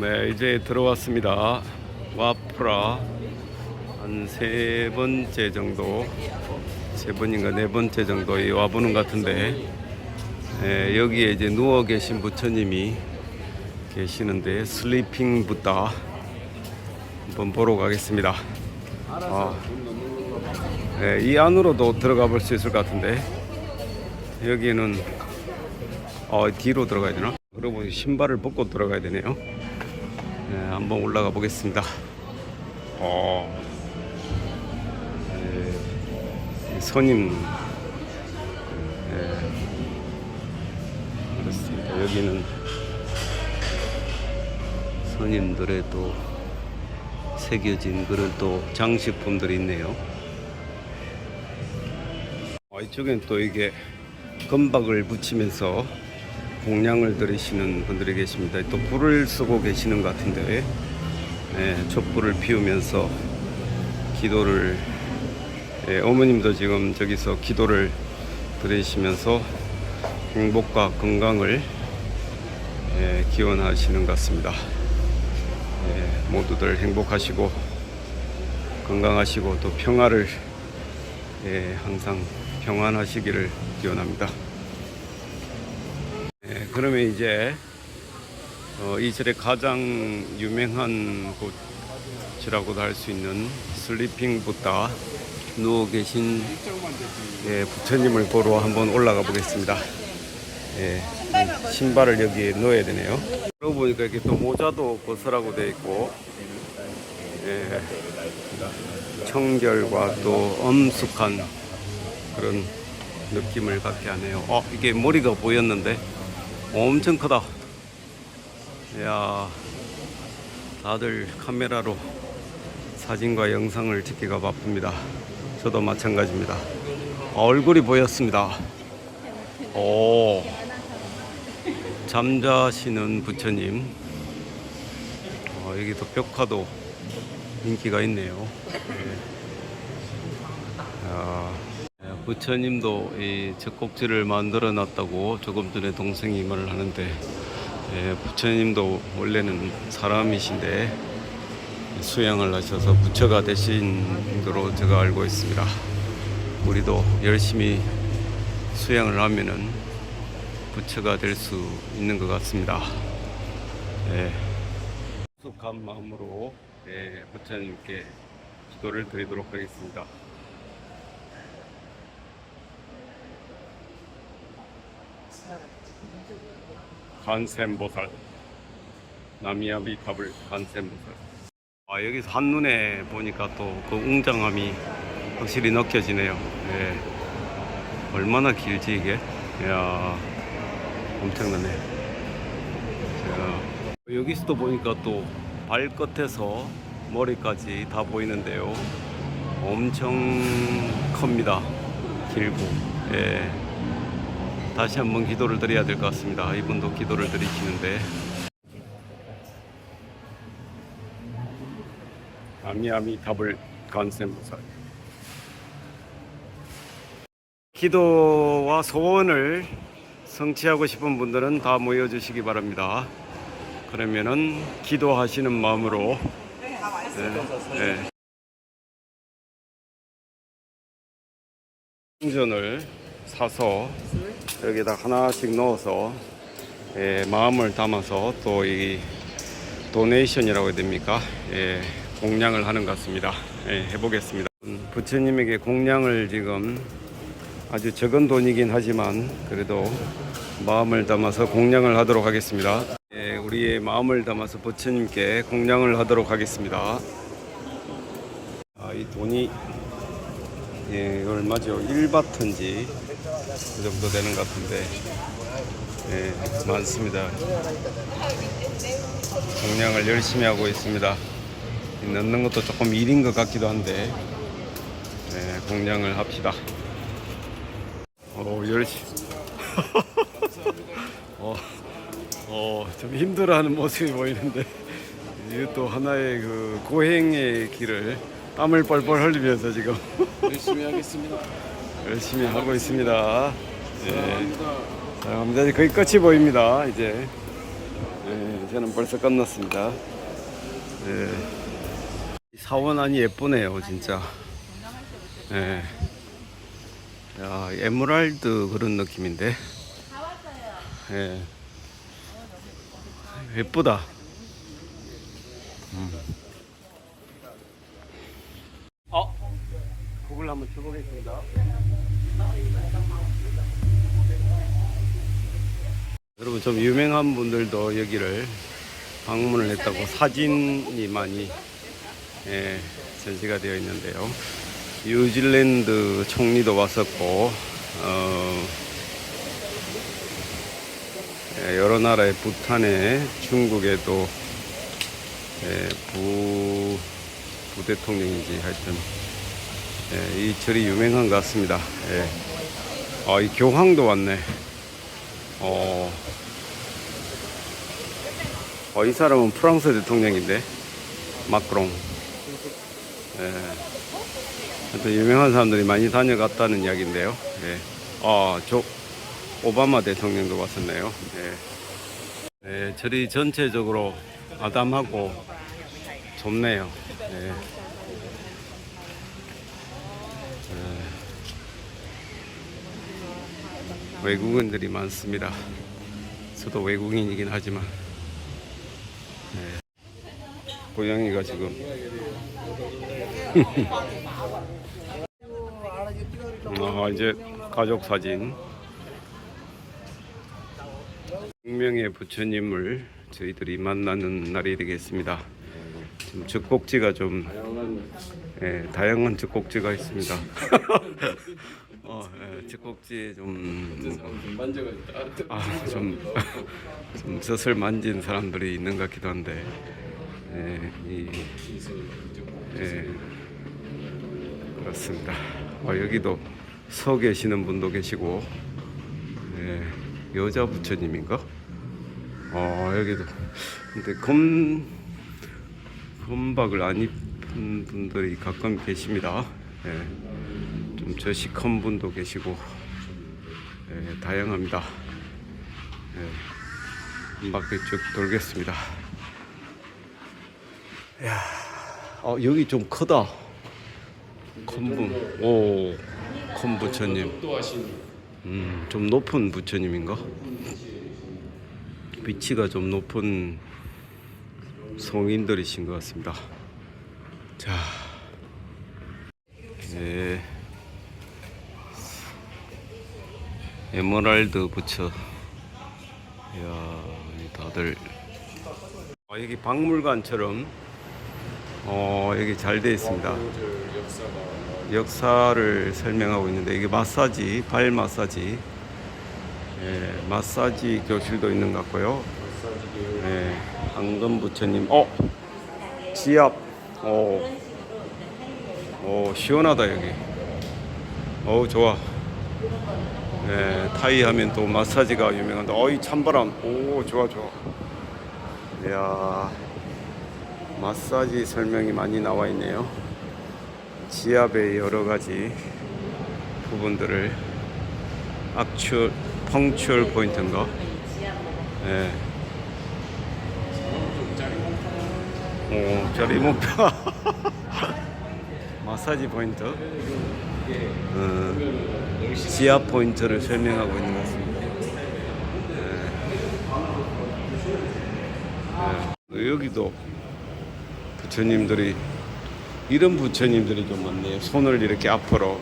네, 이제 들어왔습니다. 와프라 한 세 번째 정도, 세 번인가 네 번째 정도 와보는 것 같은데 예, 여기에 이제 누워 계신 부처님이 계시는데 슬리핑 부다 한번 보러 가겠습니다. 아, 예, 이 안으로도 들어가 볼 수 있을 것 같은데 여기는 어, 뒤로 들어가야 되나? 여러분 신발을 벗고 들어가야 되네요. 네, 한번 올라가 보겠습니다. 어, 네, 이 선임, 네, 그렇습니다. 여기는 선임들의 또 새겨진 그런 또 장식품들이 있네요. 아, 이쪽엔 또 이게 금박을 붙이면서 공양을 들이시는 분들이 계십니다. 또 불을 쓰고 계시는 것 같은데 예, 촛불을 피우면서 기도를 예, 어머님도 지금 저기서 기도를 드리시면서 행복과 건강을 예, 기원하시는 것 같습니다. 예, 모두들 행복하시고 건강하시고 또 평화를 예, 항상 평안하시기를 기원합니다. 예, 그러면 이제 어, 이 절의 가장 유명한 곳이라고도 할 수 있는 슬리핑 부다 누워 계신 예, 부처님을 보러 한번 올라가 보겠습니다. 예, 이 신발을 여기에 넣어야 되네요. 그러고 보니까 이렇게 또 모자도 벗으라고 되어 있고 예, 청결과 또 엄숙한 그런 느낌을 갖게 하네요. 어, 이게 머리가 보였는데 엄청 크다. 이야, 다들 카메라로 사진과 영상을 찍기가 바쁩니다. 저도 마찬가지입니다. 아, 얼굴이 보였습니다. 오, 잠자시는 부처님. 어, 여기도 벽화도 인기가 있네요. 예. 야, 예, 부처님도 이 젖꼭지를 만들어 놨다고 조금 전에 동생이 말을 하는데 예, 부처님도 원래는 사람이신데 수양을 하셔서 부처가 되신 거로 제가 알고 있습니다. 우리도 열심히 수양을 하면은 부처가 될 수 있는 것 같습니다. 예. 익숙한 마음으로 예, 부처님께 기도를 드리도록 하겠습니다. 간샘보살. 나미아비탑을 간샘보살. 아, 여기서 한눈에 보니까 또 그 웅장함이 확실히 느껴지네요. 예. 얼마나 길지 이게? 이야 엄청나네. 자, 여기서도 보니까 또 발끝에서 머리까지 다 보이는데요. 엄청 큽니다. 길고. 예. 다시 한번 기도를 드려야 될 것 같습니다. 이분도 기도를 드리시는데 아미아미 답을 간센보살 기도와 소원을 성취하고 싶은 분들은 다 모여주시기 바랍니다. 그러면은 기도하시는 마음으로 네, 네. 충전을 사서 여기다 하나씩 넣어서 예, 마음을 담아서 또 이 도네이션이라고 해야 됩니까? 예, 공양을 하는 것 같습니다. 예, 해보겠습니다. 음, 부처님에게 공양을 지금 아주 적은 돈이긴 하지만 그래도 마음을 담아서 공양을 하도록 하겠습니다. 예, 우리의 마음을 담아서 부처님께 공양을 하도록 하겠습니다. 아, 이 돈이 예, 얼마죠? 1바트인지 그 정도 되는 것 같은데 예, 많습니다. 공양을 열심히 하고 있습니다. 넣는 것도 조금 일인 것 같기도 한데 예, 공양을 합시다. 어, 열심히 어, 어, 좀 힘들어하는 모습이 보이는데 또 하나의 그 고행의 길을 땀을 뻘뻘 흘리면서 지금 열심히 하겠습니다. 열심히 하고 있습니다. 예. 사랑합니다. 이제 거의 끝이 보입니다. 이제. 예. 저는 벌써 끝났습니다. 예. 사원안이 예쁘네요, 진짜. 예. 야, 에메랄드 그런 느낌인데. 예. 예쁘다. 음. 그걸 한번 쳐보겠습니다. 여러분 좀 유명한 분들도 여기를 방문을 했다고 사진이 많이 예, 전시가 되어 있는데요. 뉴질랜드 총리도 왔었고 어, 예, 여러 나라의 부탄에 중국에도 예, 부 부대통령인지 하여튼 예, 이 절이 유명한 것 같습니다. 예. 아, 이 교황도 왔네. 어, 어, 이 사람은 프랑스 대통령인데 마크롱. 예. 하여튼 유명한 사람들이 많이 다녀갔다는 이야기인데요. 예. 아, 저 오바마 대통령도 왔었네요. 예. 예, 절이 전체적으로 아담하고 좁네요. 예. 외국인들이 많습니다. 저도 외국인이긴 하지만 네. 고양이가 지금 아, 이제 가족 사진 생명의 부처님을 저희들이 만나는 날이 되겠습니다. 지금 젖꼭지가 좀 예, 다양한 젖꼭지가 있습니다. 어, 예, 젖꼭지에 좀 만져가 아, 좀, 좀 젖을 만진 사람들이 있는 것 같기도 한데, 예, 이, 예, 그렇습니다. 어, 여기도 서 계시는 분도 계시고, 예, 여자 부처님인가? 어, 여기도. 근데 검, 검박을 안 입은 분들이 가끔 계십니다. 예, 좀 저시큰 분도 계시고, 예, 다양합니다. 예, 한 바퀴 쭉 돌겠습니다. 야, 어, 여기 좀 크다. 큰 분, 오, 큰 부처님. 음, 좀 높은 부처님인가? 위치가 좀 높은 성인들이신 것 같습니다. 자, 네. 에메랄드 부처. 이야, 다들. 아, 여기 박물관처럼, 어, 여기 잘 되어 있습니다. 역사를 설명하고 있는데 이게 마사지, 발 마사지, 예, 마사지 교실도 있는 것 같고요. 예, 황금 부처님, 어, 지압, 어, 어 시원하다 여기. 어우 좋아. 예, 타이 하면 또 마사지가 유명한데, 어이 찬바람, 오 좋아 좋아. 이야, 마사지 설명이 많이 나와 있네요. 지압의 여러 가지 부분들을 악추 펑추얼 포인트인가? 예. 오, 자리 목표. 마사지 포인트. 어, 지압 포인트를 설명하고 있는 것 같습니다. 예. 예. 여기도 부처님들이 이런 부처님들이 좀 많네요. 손을 이렇게 앞으로